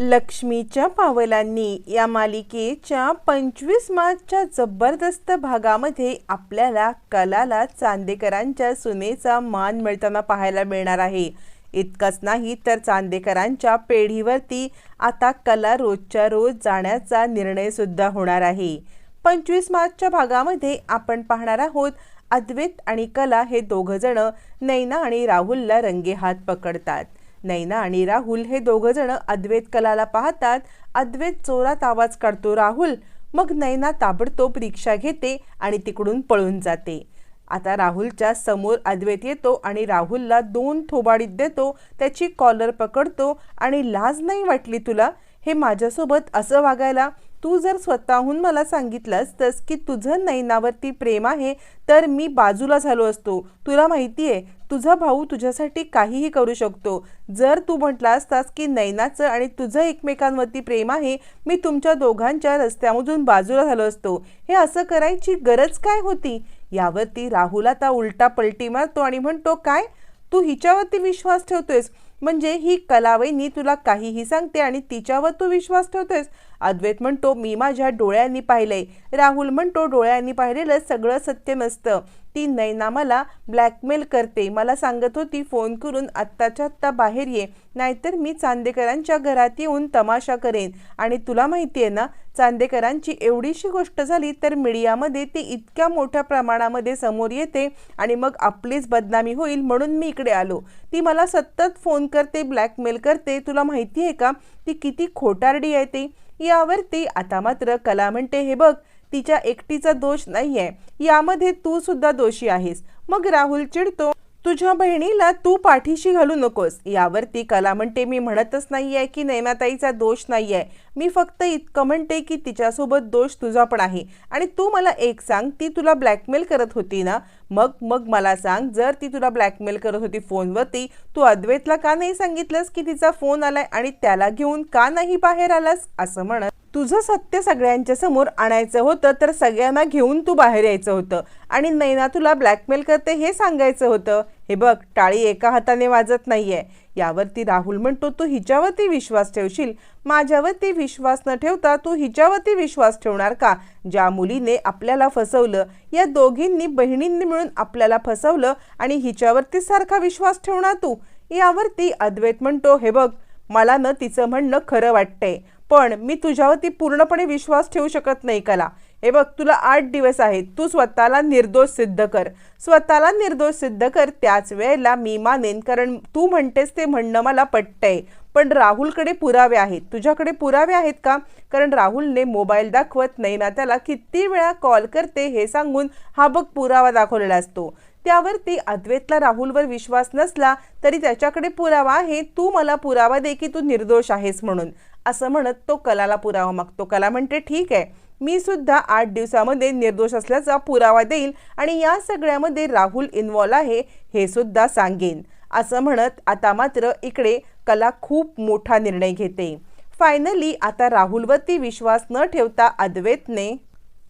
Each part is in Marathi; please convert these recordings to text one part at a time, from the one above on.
लक्ष्मीच्या पावलांनी या मालिकेच्या पंचवीस मार्चच्या जबरदस्त भागामध्ये आपल्याला कलाला चांदेकरांच्या सुनेचा मान मिळताना पाहायला मिळणार आहे. इतकंच नाही तर चांदेकरांच्या पेढीवरती आता कला रोजच्या रोज जाण्याचा निर्णयसुद्धा होणार आहे. पंचवीस मार्चच्या भागामध्ये आपण पाहणार आहोत अद्वैत आणि कला हे दोघंजणं नैना आणि राहुलला रंगेहात पकडतात. नैना आणि राहुल हे दोघंजण अद्वैत कलाला पाहतात. अद्वैत चोरात आवाज काढतो राहुल. मग नैना ताबडतोब रिक्षा घेते आणि तिकडून पळून जाते. आता राहुलच्या समोर अद्वैत येतो आणि राहुलला दोन थोबाडीत देतो. त्याची कॉलर पकडतो आणि लाज नाही वाटली तुला? हे माझ्यासोबत असं वागायला तू जर स्वतःहून मला सांगितलंस तस की तुझं नैनावरती प्रेम आहे तर मी बाजूला झालो असतो. तुला माहिती आहे तुझा भाऊ तुझ्यासाठी काहीही करू शकतो. जर तू म्हटला असतास की नैनाचं आणि तुझं एकमेकांवरती प्रेम आहे मी तुमच्या दोघांच्या रस्त्यामधून बाजूला झालो असतो. हे असं करायची गरज काय होती? यावरती राहुल आता उलटा पलटी मारतो आणि म्हणतो काय? तू हिच्यावरती विश्वास ठेवतोयस? म्हणजे ही कलावैनी तुला काहीही सांगते आणि तिच्यावर तू विश्वास ठेवतोयस? अद्वैत म्हणतो मी माझ्या डोळ्यांनी पाहिलंय. राहुल म्हणतो डोळ्यांनी पाहिलेलं सगळं सत्य नसतं. ती नैना मला ब्लॅकमेल करते. मला सांगत होती फोन करून आत्ताच्या आत्ता बाहेर ये. नाहीतर मी चांदेकरांच्या घरात येऊन तमाशा करेन. आणि तुला माहिती आहे ना चांदेकरांची एवढीशी गोष्ट झाली तर मीडियामध्ये ती इतक्या मोठ्या प्रमाणामध्ये समोर येते आणि मग आपलीच बदनामी होईल म्हणून मी इकडे आलो. ती मला सतत फोन करते ब्लॅकमेल करते. तुला माहिती आहे का ती किती खोटारडी आहे ती. यावरती आता मात्र कला म्हणते हे बघ तिच्या एकटीचा दोष नाहीये. यामध्ये तू सुद्धा दोषी आहेस. मग राहुल चिडतो तुझ्या बहिणीला तू पाठीशी घालू नकोस. यावरती कला म्हणते मी म्हणतच नाही आहे की नैनाताईचा दोष नाही आहे मी फक्त इतकं म्हणते की तिच्यासोबत दोष तुझा पण आहे. आणि तू मला एक सांग ती तुला ब्लॅकमेल करत होती ना? मग मग मला सांग जर ती तुला ब्लॅकमेल करत होती फोनवरती तू अद्वैतला का नाही सांगितलंस की तिचा फोन आलाय आणि त्याला घेऊन का नाही बाहेर आलास? असं म्हणत तुझं सत्य सगळ्यांच्या समोर आणायचं होतं तर सगळ्यांना घेऊन तू बाहेर यायचं होतं. आणि नैना तुला ब्लॅकमेल करते हे सांगायचं होतं. हे बघ टाळी एका हाताने वाजत नाहीये. यावरती राहुल म्हणतो तू हिच्यावरती विश्वास ठेवशील? माझ्यावरती विश्वास न ठेवता तू हिच्यावरती विश्वास ठेवणार का? ज्या मुलीने आपल्याला फसवलं या दोघींनी बहिणींनी मिळून आपल्याला फसवलं आणि हिच्यावरती सारखा विश्वास ठेवणार तू? यावरती अद्वैत म्हणतो हे बघ मला न तिचं म्हणणं खरं वाटतंय. पण मी तुझ्यावरती पूर्णपणे विश्वास ठेवू शकत नाही कला. हे बघ तुला आठ दिवस आहेत. तू स्वतःला निर्दोष सिद्ध कर. स्वतःला निर्दोष सिद्ध कर. त्याच वेळेला मी मानेन कारण तू म्हणतेस ते म्हणणं मला पटतंय. पण राहुलकडे पुरावे आहेत. तुझ्याकडे पुरावे आहेत का? कारण राहुलने मोबाईल दाखवत नाही ना त्याला किती वेळा कॉल करते हे सांगून हा बघ पुरावा दाखवलेला असतो. त्यावरती अद्वैतला राहुलवर विश्वास नसला तरी त्याच्याकडे पुरावा आहे. तू मला पुरावा दे की तू निर्दोष आहेस म्हणून. असं म्हणत तो कलाला पुरावा मागतो. कला म्हणते ठीक आहे. मी सुद्धा आठ दिवसामध्ये निर्दोष असल्याचा पुरावा देईल आणि या सगळ्यामध्ये राहुल इन्वॉल्व आहे हे सुद्धा सांगेन. असं म्हणत आता मात्र इकडे कला खूप मोठा निर्णय घेते. फायनली आता राहुलवरती विश्वास न ठेवता अद्वैतने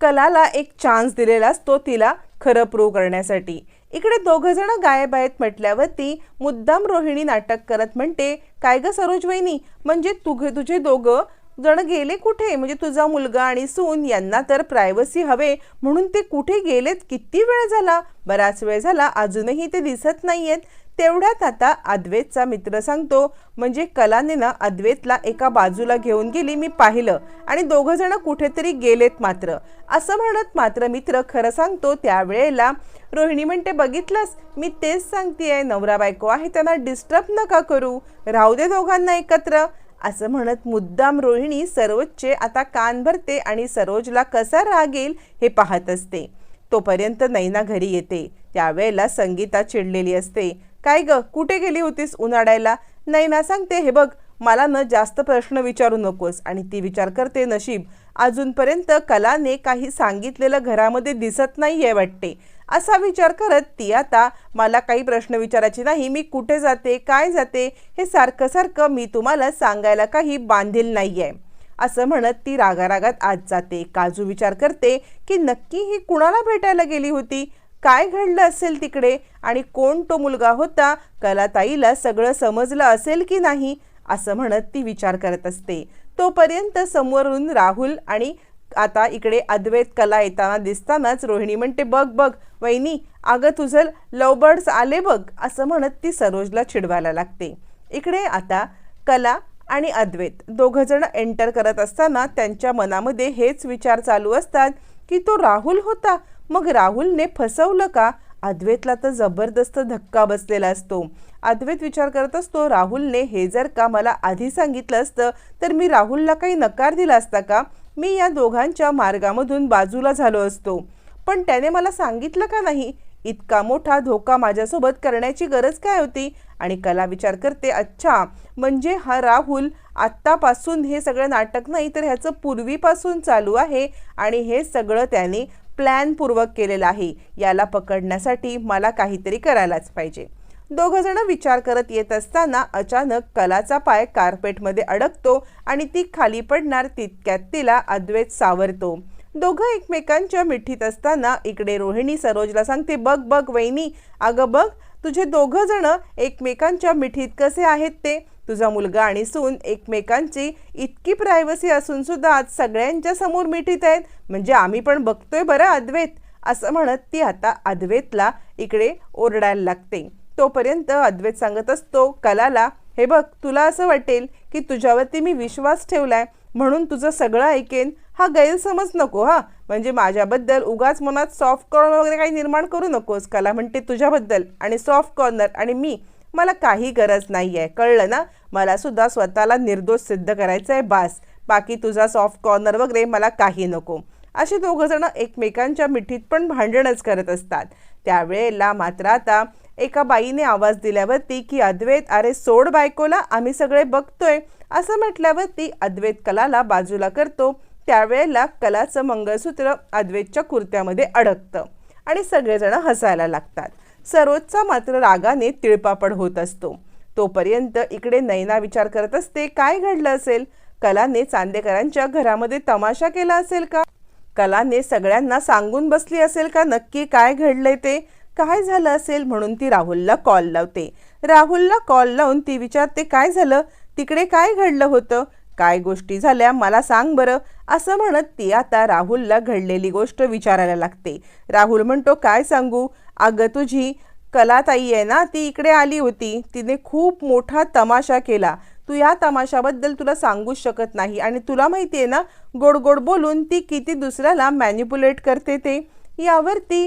कलाला एक चान्स दिलेला असतो. तिला खरं प्रूव्ह करण्यासाठी. इकडे दोघंजण गायब आहेत म्हटल्यावरती मुद्दाम रोहिणी नाटक करत म्हणते काय ग सरोज वहिनी? म्हणजे तुझे तुझे दोघं जण गेले कुठे? म्हणजे तुझा मुलगा आणि सून यांना तर प्रायव्हसी हवे. म्हणून ते कुठे गेलेत? किती वेळ झाला? बराच वेळ झाला. अजूनही ते दिसत नाहीयेत. तेवढ्यात आता अद्वैतचा मित्र सांगतो म्हणजे कलाने ना अद्वैतला एका बाजूला घेऊन गेली मी पाहिलं आणि दोघं जण कुठेतरी गेलेत मात्र. असं म्हणत मात्र मित्र खरं सांगतो त्यावेळेला रोहिणी म्हणते बघितलंस? मी तेच सांगतेय नवरा बायको आहे त्यांना डिस्टर्ब नका करू राहू दे दोघांना एकत्र. असं म्हणत मुद्दाम रोहिणी सरोजचे आता कान भरते आणि सरोजला कसा राग येईल हे पाहत असते. तोपर्यंत नैना घरी येते. त्यावेळेला संगीता चिडलेली असते. काय ग? कुठे गेली होतीस उन्हाळ्याला? नैना सांगते. हे बघ मला न जास्त प्रश्न विचारू नकोस आणि ती विचार करते नशीब. अजूनपर्यंत कलाने काही सांगितलेलं घरामध्ये दिसत नाही आहे वाटते. असा विचार करत ती आता मला काही प्रश्न विचारायचे नाही मी कुठे जाते? काय जाते? हे सारखं सारखं मी तुम्हाला सांगायला काही बांधील नाही आहे असं म्हणत ती रागारागात आज जाते. काजू विचार करते की नक्की ही कुणाला भेटायला गेली होती? काय घडलं असेल तिकडे? आणि कोण तो मुलगा होता? कलाताईला सगळं समजलं असेल की नाही? असं म्हणत ती विचार करत असते. तोपर्यंत समोरून राहुल आणि आता इकडे अद्वैत कला येताना दिसतानाच रोहिणी म्हणते बघ बघ वहिनी अगं तुझं लवबर्ड्स आले बघ असं म्हणत ती सरोजला चिडवायला लागते. इकडे आता कला आणि अद्वैत दोघं जण एंटर करत असताना त्यांच्या मनामध्ये हेच विचार चालू असतात की तो राहुल होता मग राहुलने फसवलं का? अद्वैतला तर जबरदस्त धक्का बसलेला असतो. अद्वैत विचार करत असतो राहुलने हे जर का मला आधी सांगितलं असतं तर मी राहुलला काही नकार दिला असता का? मी या दोघांच्या मार्गामधून बाजूला झालो असतो. पण त्याने मला सांगितलं का नाही? इतका मोठा धोका माझ्यासोबत करण्याची गरज काय होती? आणि कला विचार करते अच्छा म्हणजे हा राहुल आत्तापासून हे सगळं नाटक नाही तर ह्याचं पूर्वीपासून चालू आहे आणि हे सगळं त्याने प्लॅनपूर्वक केलेला आहे. याला पकडण्यासाठी मला काहीतरी करायलाच पाहिजे. दोघंजणं विचार करत येत असताना अचानक कलाचा पाय कार्पेटमध्ये अडकतो आणि ती खाली पडणार तितक्यात तिला अद्वैत सावरतो. दोघं एकमेकांच्या मिठीत असताना इकडे रोहिणी सरोजला सांगते बघ बघ वहिनी अगं बघ तुझे दोघं जण एकमेकांच्या मिठीत कसे आहेत ते? तुझा मुलगा आणि सून एकमेकांची इतकी प्रायव्हसी असून सुद्धा आज सगळ्यांच्या समोर मिठीत आहेत. म्हणजे आम्ही पण बघतोय बरं अद्वैत असं म्हणत ती आता अद्वैतला इकडे ओरडायला लागते. तोपर्यंत अद्वैत सांगत असतो कलाला हे बघ तुला असं वाटेल की तुझ्यावरती मी विश्वास ठेवलाय म्हणून तुझं सगळं ऐकेन. हा गैरसमज नको हा. म्हणजे माझ्याबद्दल उगाच मनात सॉफ्ट कॉर्नर वगैरे काही निर्माण करू नकोस. कला म्हणते तुझ्याबद्दल आणि सॉफ्ट कॉर्नर आणि मी मला काही गरज नाही आहे कळलं ना? मला सुद्धा स्वतःला निर्दोष सिद्ध करायचं आहे बास. बाकी तुझा सॉफ्ट कॉर्नर वगैरे मला काही नको. असे दोघं जण एकमेकांच्या मिठीत पण भांडणच करत असतात. त्यावेळेला मात्र आता एका बाईने आवाज दिल्यावरती की अद्वैत अरे सोड बायकोला आम्ही सगळे बघतोय. असं म्हटल्यावरती अद्वैत कलाला बाजूला करतो. त्यावेळेला कलाचं मंगळसूत्र अद्वैतच्या कुर्त्यामध्ये अडकतं आणि सगळेजण हसायला लागतात. सरोजचा मात्र रागाने तिळपापड होत असतो. तोपर्यंत इकडे नैना विचार करत असते काय घडलं असेल? कलाने चांदेकरांच्या घरामध्ये तमाशा केला असेल का? कलाने सगळ्यांना सांगून बसली असेल का नक्की काय घडलंय ते? काय झालं असेल? म्हणून ती राहुलला कॉल लावते. राहुलला कॉल लावून ती विचारते काय झालं? तिकडे काय घडलं होतं? काय गोष्टी झाल्या? मला सांग बरं. असं म्हणत ती आता राहुलला घडलेली गोष्ट विचारायला लागते. राहुल म्हणतो काय सांगू? अगं तुझी कलाताई आहे ना ती इकडे आली होती. तिने खूप मोठा तमाशा केला. तू या तमाशाबद्दल तुला सांगूच शकत नाही. आणि तुला माहिती आहे ना गोड गोड बोलून ती किती दुसऱ्याला मॅन्युपुलेट करते ते. यावरती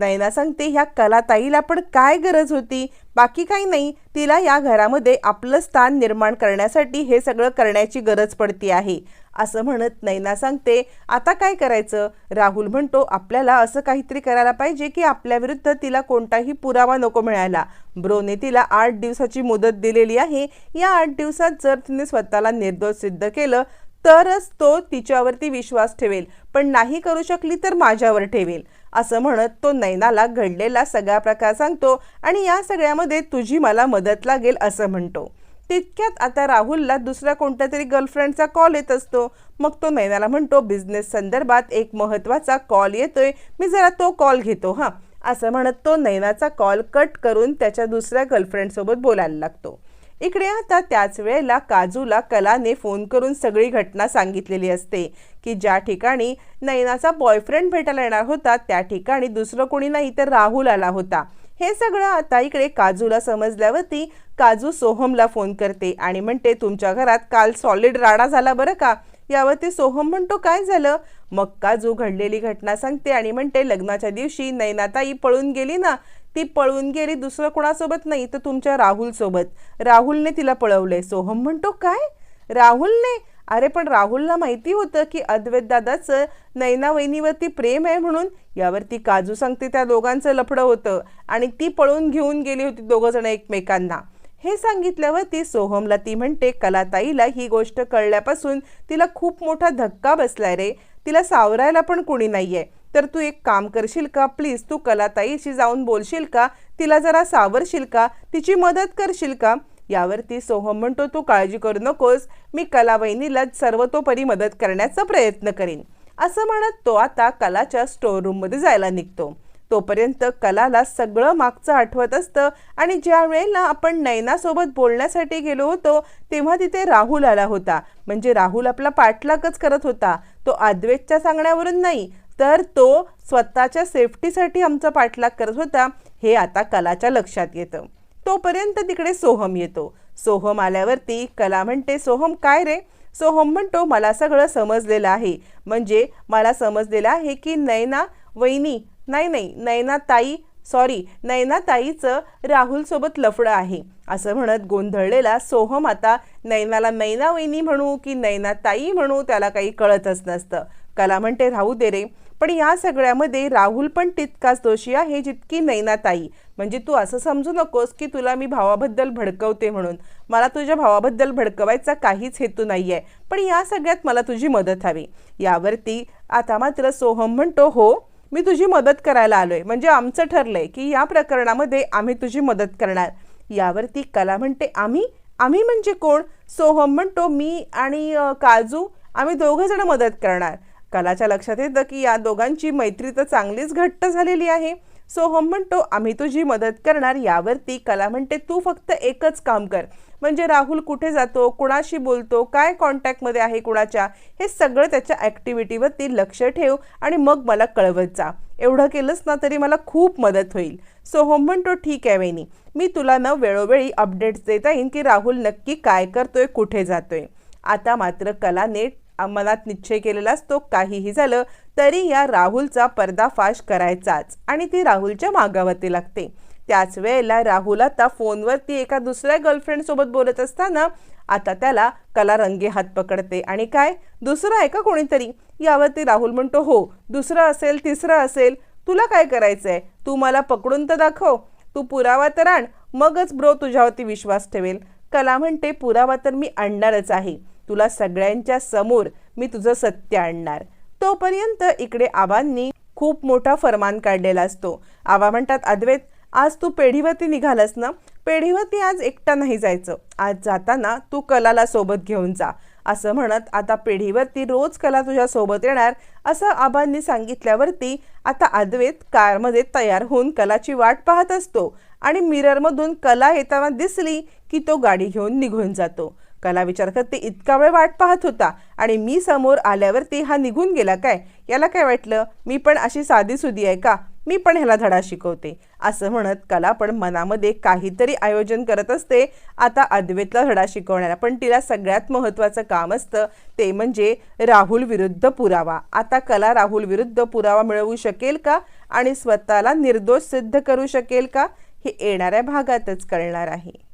नैना सांगते ह्या कलाताईला पण काय गरज होती? बाकी काही नाही. तिला या घरामध्ये आपलं स्थान निर्माण करण्यासाठी हे सगळं करण्याची गरज पडती आहे. असं म्हणत नैना सांगते आता काय करायचं? राहुल म्हणतो आपल्याला असं काहीतरी करायला पाहिजे की आपल्याविरुद्ध तिला कोणताही पुरावा नको मिळायला. ब्रोने तिला आठ दिवसाची मुदत दिलेली आहे. या आठ दिवसात जर तिने स्वतःला निर्दोष सिद्ध केलं तरच तो तिच्यावरती विश्वास ठेवेल. पण नाही करू शकली तर माझ्यावर ठेवेल. असं म्हणत तो नैनाला घडलेला सगळा प्रकार सांगतो आणि या सगळ्यामध्ये तुझी मला मदत लागेल असं म्हणतो. तितक्यात आता राहुलला दुसऱ्या कोणत्या तरी गर्लफ्रेंडचा कॉल येत असतो. मग तो नैनाला म्हणतो बिझनेस संदर्भात एक महत्त्वाचा कॉल येतोय. मी जरा तो कॉल घेतो हां. असं म्हणत तो नैनाचा कॉल कट करून त्याच्या दुसऱ्या गर्लफ्रेंडसोबत बोलायला लागतो. इकडे आता त्याच वेळेला काजूला कलाने फोन करून सगळी घटना सांगितलेली असते की ज्या ठिकाणी नैनाचा बॉयफ्रेंड भेटायला येणार होता त्या ठिकाणी दुसरं कोणी नाही तर राहुल आला होता. हे सगळं आता इकडे काजूला समजल्यावरती काजू सोहमला फोन करते आणि म्हणते तुमच्या घरात काल सॉलिड राडा झाला बरं का? यावरती सोहम म्हणतो काय झालं? मग काजू घडलेली घटना सांगते आणि म्हणते लग्नाच्या दिवशी नैनाताई पळून गेली ना ती पळून गेली दुसरं कोणासोबत नाही तर तुमच्या राहुलसोबत. राहुलने तिला पळवलंय. सोहम म्हणतो काय? राहुलने? अरे पण राहुलला माहिती होतं की अद्वैत दादाचं नैना वहिनीवरती प्रेम आहे म्हणून यावरती काजू सांगते त्या दोघांचं लफडं होतं आणि ती पळून घेऊन गेली होती दोघं जण एकमेकांना. हे सांगितल्यावर ती सोहमला ती म्हणते कलाताईला ही गोष्ट कळल्यापासून तिला खूप मोठा धक्का बसलाय रे. तिला सावरायला पण कुणी नाही आहे तर तू एक काम करशील का? प्लीज तू कलाताईशी जाऊन बोलशील का? तिला जरा सावरशील का? तिची मदत करशील का? यावरती सोहम म्हणतो तू काळजी करू नकोस. मी कला वहिनीला सर्वतोपरी मदत करण्याचा प्रयत्न करीन. असं म्हणत तो आता कलाच्या स्टोर रूममध्ये जायला निघतो. तोपर्यंत कलाला सगळं मागचं आठवत असतं आणि ज्या वेळेला आपण नैनासोबत बोलण्यासाठी गेलो होतो तेव्हा तिथे राहुल आला होता. म्हणजे राहुल आपला पाठलागच करत होता. तो आद्वेतच्या सांगण्यावरून नाही तर तो स्वतःच्या सेफ्टीसाठी आमचा पाठलाग करत होता हे आता कलाच्या लक्षात येतं. तोपर्यंत तिकडे सोहम येतो. सोहम आल्यावरती कला म्हणते सोहम काय रे? सोहम म्हणतो मला सगळं समजलेलं आहे. म्हणजे मला समजलेलं आहे की नैना वहिनी नाही नाही नैना ताई सॉरी नैना ताईचं राहुलसोबत लफडं आहे. असं म्हणत गोंधळलेला सोहम आता नैनाला नैना वहिनी म्हणू की नैना ताई म्हणू त्याला काही कळतच नसतं. कला म्हणते राहू दे रे. पण या सगळ्यामध्ये राहुल पण तितकाच दोषी आहे जितकी नैनाताई. म्हणजे तू असं समजू नकोस की तुला मी भावाबद्दल भडकवते म्हणून. मला तुझ्या भावाबद्दल भडकवायचा काहीच हेतू नाही आहे पण या सगळ्यात मला तुझी मदत हवी. यावरती आता मात्र सोहम म्हणतो हो मी तुझी मदत करायला आलो आहे म्हणजे आमचं ठरलं आहे की या प्रकरणामध्ये आम्ही तुझी मदत करणार. यावरती कला म्हणते आम्ही? आम्ही म्हणजे कोण? सोहम म्हणतो मी आणि काजू आम्ही दोघंजणं मदत करणार. कलाच्या लक्षात येतं की या दोघांची मैत्री तर चांगलीच घट्ट झालेली आहे. सोहम हो म्हणतो आम्ही तुझी मदत करणार यावरती कला म्हणते तू फक्त एकच काम कर. म्हणजे राहुल कुठे जातो कुणाशी बोलतो काय कॉन्टॅक्टमध्ये आहे कुणाच्या हे सगळं त्याच्या ॲक्टिव्हिटीवरती लक्ष ठेव आणि मग मला कळवत जा. एवढं केलंच ना तरी मला खूप मदत होईल. सोहम हो म्हणतो ठीक आहे वेनी मी तुला न वेळोवेळी अपडेट्स देता येईन की राहुल नक्की काय करतोय कुठे जातोय. आता मात्र कलाने मनात निश्चय केलेलाच तो काहीही झालं तरी या राहुलचा पर्दाफाश करायचाच आणि ती राहुलच्या मागावरती लागते. त्याच वेळेला राहुल आता फोनवरती एका दुसऱ्या गर्लफ्रेंडसोबत बोलत असताना आता त्याला कला रंगे हात पकडते. आणि काय? दुसरं आहे का कोणीतरी? यावरती राहुल म्हणतो हो दुसरं असेल तिसरं असेल. तुला काय करायचं आहे तू मला पकडून तर दाखव. तू पुरावा तर आण. मगच ब्रो तुझ्यावरती विश्वास ठेवेल. कला म्हणते पुरावा तर मी आणणारच आहे. तुला सगळ्यांच्या समोर मी तुझं सत्य आणणार. तोपर्यंत इकडे आबांनी खूप मोठा फरमान काढलेला असतो. आबा म्हणतात अद्वैत आज तू पेढीवरती निघालास ना? पेढीवरती आज एकटा नाही जायचं. आज जाताना तू कलाला सोबत घेऊन जा. असं म्हणत आता पेढीवरती रोज कला तुझ्या सोबत येणार असं आबांनी सांगितल्यावरती आता अद्वैत कारमध्ये तयार होऊन कलाची वाट पाहत असतो आणि मिररमधून कला येताना दिसली की तो गाडी घेऊन निघून जातो. कला विचार करते इतका वेळ वाट पाहत होता आणि मी समोर आल्यावरती हा निघून गेला काय? याला काय वाटलं? मी पण अशी साधी सुधी आहे का? मी पण ह्याला धडा शिकवते. असं म्हणत कला पण मनामध्ये काहीतरी आयोजन करत असते. आता अद्वैतला धडा शिकवण्याला पण तिला सगळ्यात महत्त्वाचं काम असतं. ते म्हणजे राहुल विरुद्ध पुरावा. आता कला राहुल विरुद्ध पुरावा मिळवू शकेल का? आणि स्वतःला निर्दोष सिद्ध करू शकेल का? हे येणाऱ्या भागातच कळणार आहे.